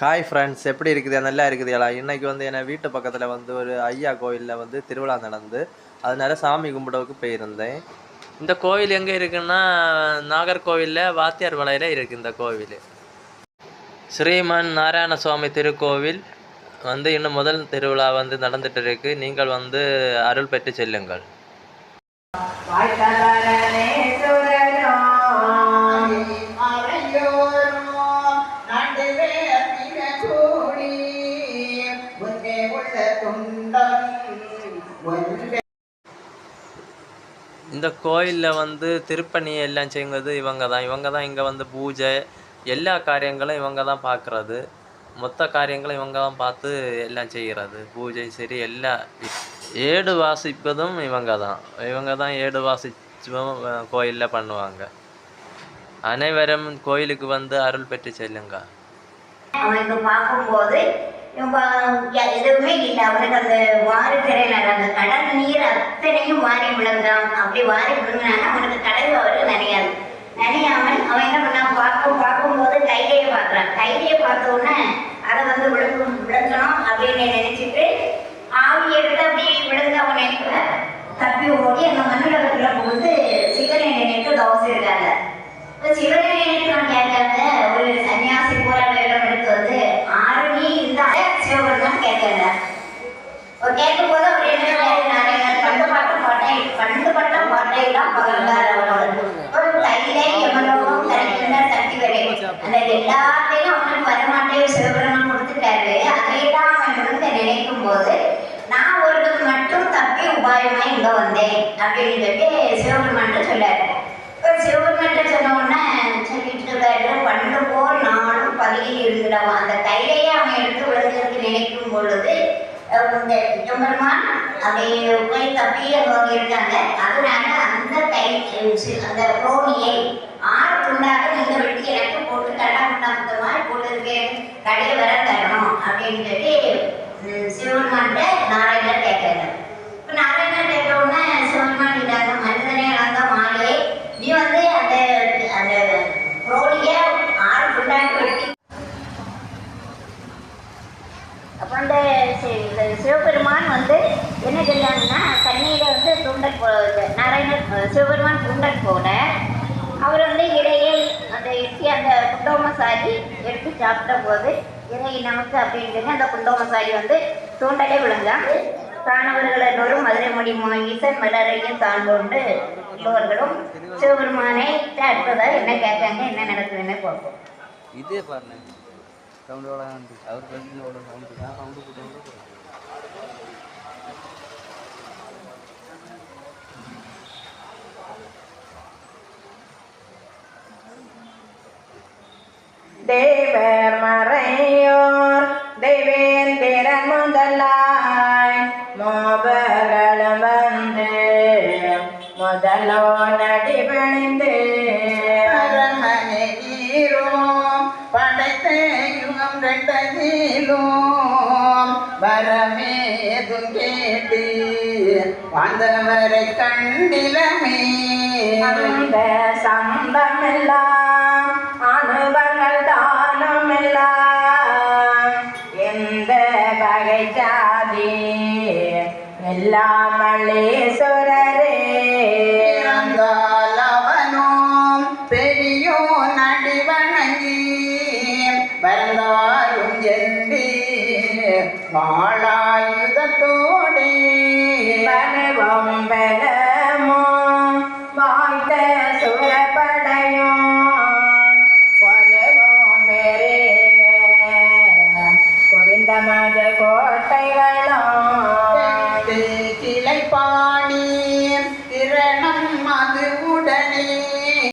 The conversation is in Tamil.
ஹாய் ஃப்ரெண்ட்ஸ் எப்படி இருக்குது? நல்லா இருக்குதுங்களா இன்னைக்கு வந்து என் வீட்டு பக்கத்தில் வந்து ஒரு ஐயா கோயிலில் வந்து திருவிழா நடந்து அதனால சாமி கும்பிடவுக்கு போயிருந்தேன். இந்த கோவில் எங்கே இருக்குன்னா நாகர்கோவிலில் வாத்தியார் வலையில் இருக்குது இந்த கோவில். ஸ்ரீமன் நாராயண சுவாமி திருக்கோவில் வந்து இன்னும் முதல் திருவிழா வந்து நடந்துட்டு இருக்கு. நீங்கள் வந்து அருள் பெற்று செல்லுங்கள். முன்னே உள்ள துண்டம் இந்த கோயிலில் வந்து திருப்பணி எல்லாம் செய்யுங்கிறது இவங்க தான் இவங்க தான் இங்கே வந்து பூஜை எல்லா காரியங்களும் இவங்க தான் பார்க்குறது மொத்த காரியங்களும் இவங்க தான் பார்த்து எல்லாம் செய்கிறது. பூஜை சரி எல்லா ஏடு வாசிப்பதும் இவங்க தான் இவங்க தான் ஏடு வாசிச்சும் கோயிலில் பண்ணுவாங்க. அனைவரும் கோயிலுக்கு வந்து அருள் பெற்று செல்லுங்க அவனுக்கு பார்க்கும்போது எதுவுமே இல்லை. அவனுக்கு அந்த வாரி திரையில அந்த கடல் நீர் அத்தனையும் வாரி விழுந்தான். அப்படி வாரி விழுங்கினாங்க அவனுக்கு கடல் அவருக்கு நனையாது. நனையாமல் அவன் என்ன பண்ணான்? பார்க்கும் பார்க்கும்போது கைலையை பார்க்குறான். கைலையை பார்த்த உடனே அதை வந்து விழுங்கும் விழுங்கணும் அப்படின்னு கேட்டேங்க ஒரு கேட்கும் போது அவர் என்ன சொன்னாரு, நான் எனக்கு பண்டு பாட்டம் பாட்டை பண்டு பட்டம் பாட்டையெல்லாம் பகர்ந்தார் அவரோட. ஒரு கையிலே எவ்வளவும் கரெக்டான தட்டி வரை. அந்த எல்லாத்தையும் அவனுக்கு வரமாட்டே சிவபெருமான் கொடுத்துட்டாரு. அதையெல்லாம் அவன் விழுந்து நினைக்கும் போது நான் ஒருத்தர் மட்டும் தப்பி உபாயமா இங்க வந்தேன். அப்படின்னு சொல்லி சிவபெருமான் சொல்லாரு ஒரு சிவபெருமான் சொன்ன இந்த சிதம்பரமான் அப்படியே போய் தப்பி அவங்க இருக்காங்க. அதனால அந்த கை அந்த ரோனியை ஆறுக்குண்டாக துண்டாக வெட்டி எனக்கு போட்டு கடா முண்டாமத்த மாதிரி போட்டுருக்கு. கடையை வர தரணும் அப்படின்னு சொல்லி சிவபெருமான்கிட்ட நாராயணர் கேட்கறாங்க இப்போ நாராயணர் கேட்ட உடனே சிவபெருமான் இல்லாத மனிதனே இழந்த மாலே நீ வந்து அந்த அந்த ரோனியை ஆறு துண்டாக வெட்டி அப்போ இந்த இந்த சிவபெருமான் வந்து என்ன சொன்னாங்கன்னா தண்ணியில் வந்து தூண்டல் போ நாராயண சிவபெருமான் தூண்டல் போட அவர் வந்து இடையே அந்த எட்டி அந்த குண்டோமசாரி எடுத்து சாப்பிட்ட போது இறை நமக்கு அப்படின்னு அந்த குண்டோமசாரி வந்து தூண்டலே விழுந்தான் தானவர்கள் எல்லோரும் மதுரை மொழி ஈசன் மலரையும் தான் கொண்டு உள்ளவர்களும் சிவபெருமானை அடுத்ததாக என்ன கேட்காங்க என்ன நடக்குதுன்னு பார்ப்போம். இதே பாருங்க. சவுண்டோட அவர் பிரச்சனையோட சவுண்டு தான் சவுண்டு போட்டு தேவர் மறையோர் தேவேந்திரன் முதலாய் மோபர்களும் யுகம் ரெண்டதிலும் வரமேதும் கேட்டு வந்தவரை கண்டிலமே. அந்த சம்பமெல்லாம் அனுபவங்கள் தானும் எல்லாம் எந்த வகை ஜாதி மாளாயுதத்தோடே பலவம்பலமோ வாய்த்த சுரப்படையோ பலவோம் பெரிய கோவிந்தமது கோட்டைகளோ கிளைப்பாணி